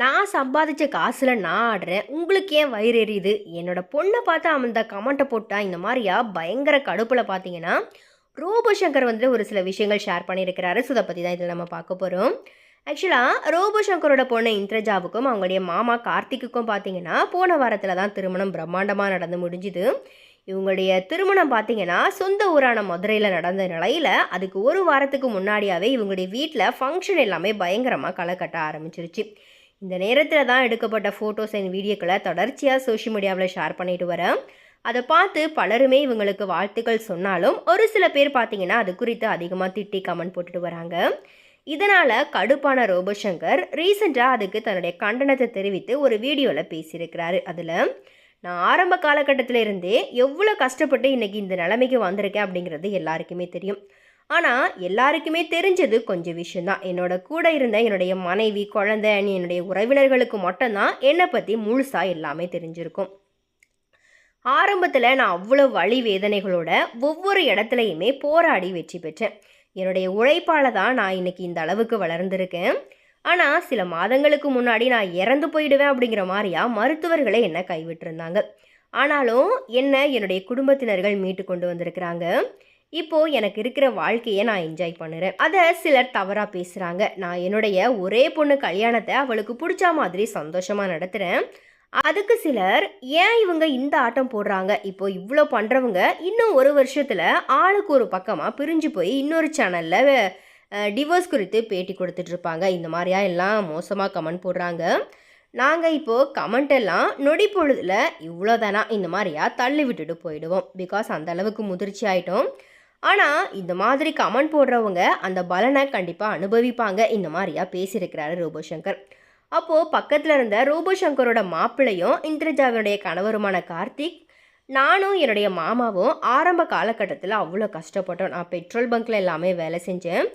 நான் சம்பாதிச்ச காசில் நான் ஆடுறேன். உங்களுக்கு ஏன் வயிறு எரியுது? என்னோட பொண்ணை பார்த்து அந்த கமெண்ட்டை போட்டால் இந்த மாதிரியா? பயங்கர கடுப்பில் பார்த்தீங்கன்னா ரோபோ சங்கர் வந்து ஒரு சில விஷயங்கள் ஷேர் பண்ணியிருக்கிறாரு. ஸோ அதை பற்றி தான் இதில் நம்ம பார்க்க போகிறோம் ஆக்சுவலாக ரோபோ சங்கரோட பொண்ணு இந்திரஜாவுக்கும் அவங்களுடைய மாமா கார்த்திக்குக்கும் பார்த்தீங்கன்னா போன வாரத்தில் தான் திருமணம் பிரம்மாண்டமாக நடந்து முடிஞ்சுது. இவங்களுடைய திருமணம் பார்த்தீங்கன்னா சொந்த ஊரான மதுரையில் நடந்த நிலையில் அதுக்கு ஒரு வாரத்துக்கு முன்னாடியாவே இவங்களுடைய வீட்டில் ஃபங்க்ஷன் எல்லாமே பயங்கரமாக களை கட்ட ஆரம்பிச்சிருச்சு. இந்த நேரத்தில் தான் எடுக்கப்பட்ட ஃபோட்டோஸ் அண்ட் வீடியோக்களை தொடர்ச்சியாக சோஷியல் மீடியாவில் ஷேர் பண்ணிட்டு வரேன். அதை பார்த்து பலருமே இவங்களுக்கு வாழ்த்துக்கள் சொன்னாலும் ஒரு சில பேர் பார்த்தீங்கன்னா அது குறித்து அதிகமாக திட்டி கமெண்ட் போட்டுட்டு வராங்க. இதனால் கடுப்பான ரோபோசங்கர் ரீசெண்டாக அதுக்கு தன்னுடைய கண்டனத்தை தெரிவித்து ஒரு வீடியோவில் பேசியிருக்கிறாரு அதில். நான் ஆரம்ப காலகட்டத்தில் இருந்தே எவ்வளோ கஷ்டப்பட்டு இன்றைக்கி இந்த நிலைமைக்கு வந்திருக்கேன் அப்படிங்கிறது எல்லாருக்குமே தெரியும். ஆனால் எல்லாருக்குமே தெரிஞ்சது கொஞ்சம் விஷயந்தான் என்னோட கூட இருந்த என்னுடைய மனைவி குழந்தை என்னுடைய உறவினர்களுக்கு மட்டும்தான் என்னை பற்றி முழுசாக எல்லாமே தெரிஞ்சிருக்கும். ஆரம்பத்தில் நான் அவ்வளோ வழி வேதனைகளோட ஒவ்வொரு இடத்துலையுமே போராடி வெற்றி பெற்றேன். என்னுடைய உழைப்பால் தான் நான் இன்னைக்கு இந்த அளவுக்கு வளர்ந்துருக்கேன். ஆனால் சில மாதங்களுக்கு முன்னாடி நான் இறந்து போயிடுவேன் அப்படிங்கிற மாதிரியா மருத்துவர்களை என்னை கைவிட்டிருந்தாங்க. ஆனாலும் என்ன என்னுடைய குடும்பத்தினர்கள் மீட்டு கொண்டு வந்திருக்கிறாங்க. இப்போது எனக்கு இருக்கிற வாழ்க்கையை நான் என்ஜாய் பண்ணுறேன். அதை சிலர் தவறாக பேசுகிறாங்க நான் என்னுடைய ஒரே பொண்ணு கல்யாணத்தை அவளுக்கு பிடிச்ச மாதிரி சந்தோஷமாக நடத்துகிறேன் அதுக்கு சிலர் ஏன் இவங்க இந்த ஆட்டம் போடுறாங்க? இப்போ இவ்வளோ பண்ணுறவங்க இன்னும் ஒரு வருஷத்தில் ஆளுக்கு ஒரு பக்கமாக பிரிஞ்சு போய் இன்னொரு சேனலில் டிவோர்ஸ் குறித்து பேட்டி கொடுத்துட்ருப்பாங்க இந்த மாதிரியா எல்லாம் மோசமாக கமெண்ட் போடுறாங்க. நாங்கள் இப்போது கமெண்ட் எல்லாம் நொடி பொழுதில் இவ்வளோதானா இந்த மாதிரியா தள்ளி விட்டுட்டு போயிடுவோம். பிகாஸ் அந்த அளவுக்கு முதிர்ச்சி ஆகிட்டோம் ஆனால் இந்த மாதிரி கமெண்ட் போடுறவங்க அந்த பலனை கண்டிப்பாக அனுபவிப்பாங்க இந்த மாதிரியா பேசியிருக்கிறாரு ரோபோசங்கர். அப்போது பக்கத்தில் இருந்த ரோபோ சங்கரோட மாப்பிள்ளையும் இந்திரஜாவினுடைய கணவருமான கார்த்திக் நானும் என்னுடைய மாமாவும் ஆரம்ப காலகட்டத்தில் அவ்வளோ கஷ்டப்பட்டோம். நான் பெட்ரோல் பங்க்கில் எல்லாமே வேலை செஞ்சேன்.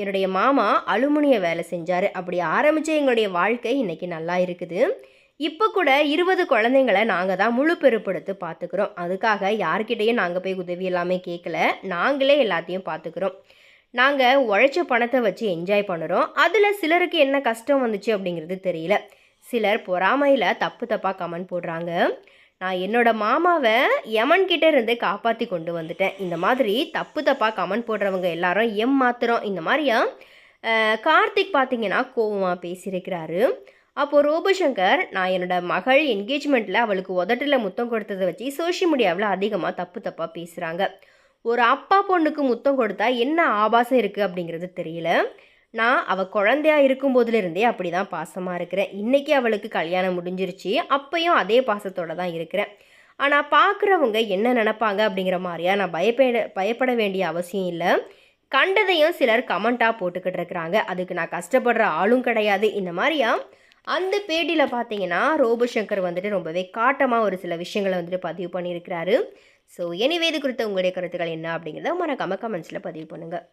என்னுடைய மாமா அலுமினிய வேலை செஞ்சார். அப்படி ஆரம்பித்த எங்களுடைய வாழ்க்கை இன்றைக்கி நல்லா இருக்குது. இப்போ கூட இருபது குழந்தைங்களை நாங்கள் தான் முழு பெருப்படுத்து பார்த்துக்குறோம் அதுக்காக யார்கிட்டையும் நாங்கள் போய் உதவி எல்லாமே கேட்கல நாங்களே எல்லாத்தையும் பார்த்துக்குறோம் நாங்கள் உழைச்ச பணத்தை வச்சு என்ஜாய் பண்ணுறோம் அதில் சிலருக்கு என்ன கஷ்டம் வந்துச்சு அப்படிங்கிறது தெரியல. சிலர் பொறாமையில் தப்பு தப்பாக கமெண்ட் போடுறாங்க. நான் என்னோட மாமாவை யமன் கிட்டே இருந்து காப்பாற்றி கொண்டு வந்துட்டேன். இந்த மாதிரி தப்பு தப்பாக கமெண்ட் போடுறவங்க எல்லாரும் எம் மாத்திரம் இந்த மாதிரியா கார்த்திக் பார்த்தீங்கன்னா கோவமாக பேசியிருக்கிறாரு. அப்போது ரோபோசங்கர் நான் என்னோட மகள் என்கேஜ்மெண்ட்டில் அவளுக்கு உதட்டில் முத்தம் கொடுத்ததை வச்சு சோஷியல் மீடியாவில் அதிகமாக தப்பு தப்பாக பேசுகிறாங்க ஒரு அப்பா பொண்ணுக்கு முத்தம் கொடுத்தா என்ன ஆபாசம் இருக்குது அப்படிங்கிறது தெரியல. நான் அவள் குழந்தையா இருக்கும்போதுலேருந்தே அப்படி தான் பாசமாக இருக்கிறேன். இன்றைக்கி அவளுக்கு கல்யாணம் முடிஞ்சிருச்சு. அப்பையும் அதே பாசத்தோடு தான் இருக்கிறேன். ஆனால் பார்க்குறவங்க என்ன நினப்பாங்க அப்படிங்கிற மாதிரியா நான் பயப்பட பயப்பட வேண்டிய அவசியம் இல்லை. கண்டதையும் சிலர் கமெண்ட்டாக போட்டுக்கிட்டு இருக்கிறாங்க. அதுக்கு நான் கஷ்டப்படுற ஆளும் கிடையாது. இந்த மாதிரியா அந்த பேட்டியில் பார்த்தீங்கன்னா ரோபோசங்கர் வந்துட்டு ரொம்பவே காட்டமாக ஒரு சில விஷயங்களை வந்துட்டு பதிவு பண்ணியிருக்கிறாரு. ஸோ எனிவே இது குறித்த உங்களுடைய கருத்துக்கள் என்ன அப்படிங்கிறத மறக்காமல் கமெண்ட்ஸில் பதிவு பண்ணுங்கள்